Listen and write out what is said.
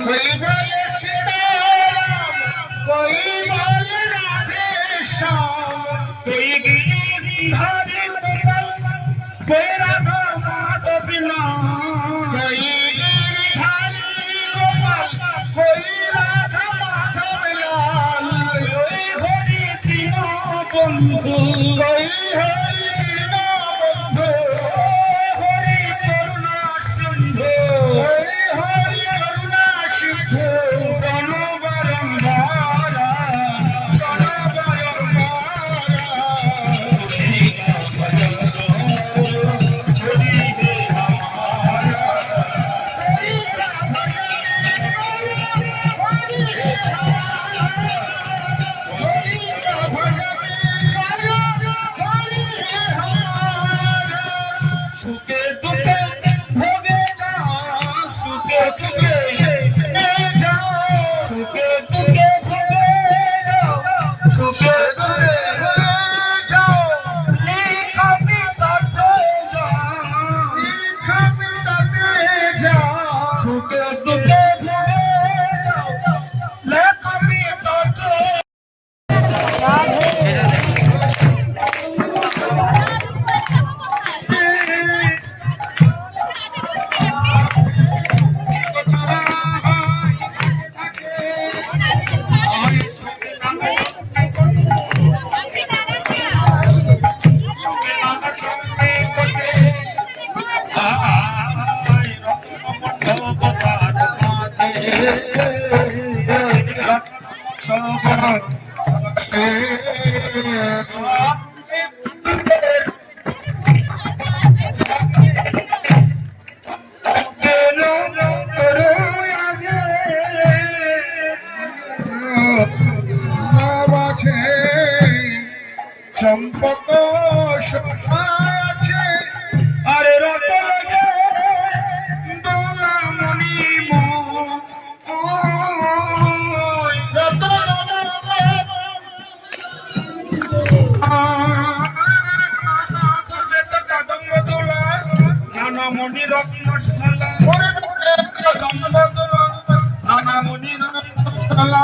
Cleveland. compared চম্পক আছে আরে রত লাগে দোলামণি। নানামণি রত্নশালা নানামণি রত্নশালা